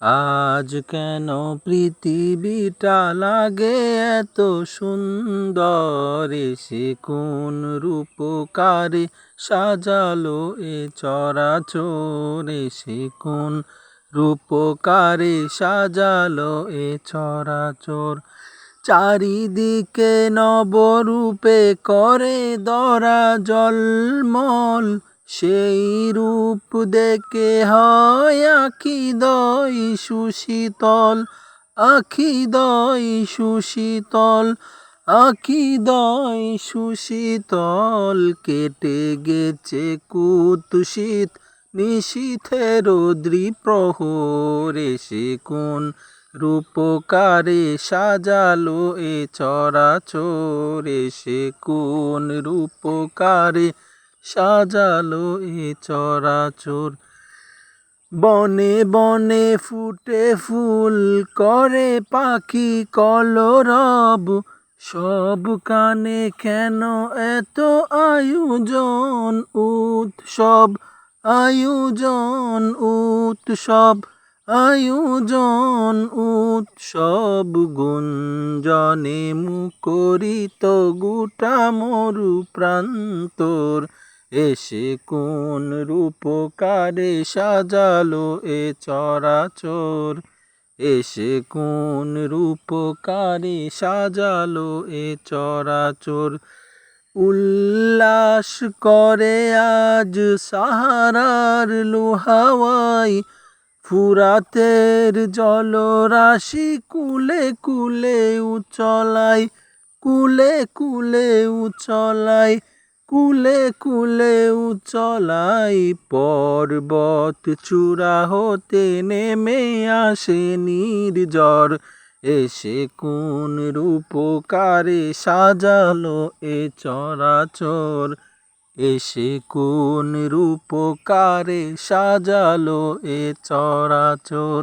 আজ কেন পৃথিবীটা লাগে এত সুন্দর? সে কোন রূপকারে সাজালো এ চরাচরে সে কোন রূপকারে সাজালো এ চরাচর চারিদিকে নবরূপে করে দরা জলমল। সেই রূপ দেখে হয় আখি দই সুশীতল, আখি দই সুশীতল, আখি দই সুশীতল কেটে গেছে কুতুশীত নিশীথের প্রহরে সে কোন রূপকারে সাজালো এ চরাচরে সে কোন রূপকারে সাজালো এ চরাচর। বনে বনে ফুটে ফুল করে পাখি কলরব। সব কানে কেন এত আয়োজন উৎসব? আয়োজন উৎসব আয়োজন উৎসব। গুঞ্জনে মুকরিত গোটা মরু প্রান্তর এসে কোন রূপকারে সাজালো এ চরাচর? এসে কোন রূপকারে সাজালো এ চরাচর? উল্লাস করে আজ সাহারার লোহাওয়াই, ফুরাতের জলরাশি কুলে কুলে উচলাই কুলে কুলে উচলাই কুলে কুলে উচলাই পর্বত চূড়া হতে নেমে আসে নির্জর এসে কোন রূপকারে সাজালো এ চরাচর। এসে কোন রূপকারে সাজালো এ চরাচর।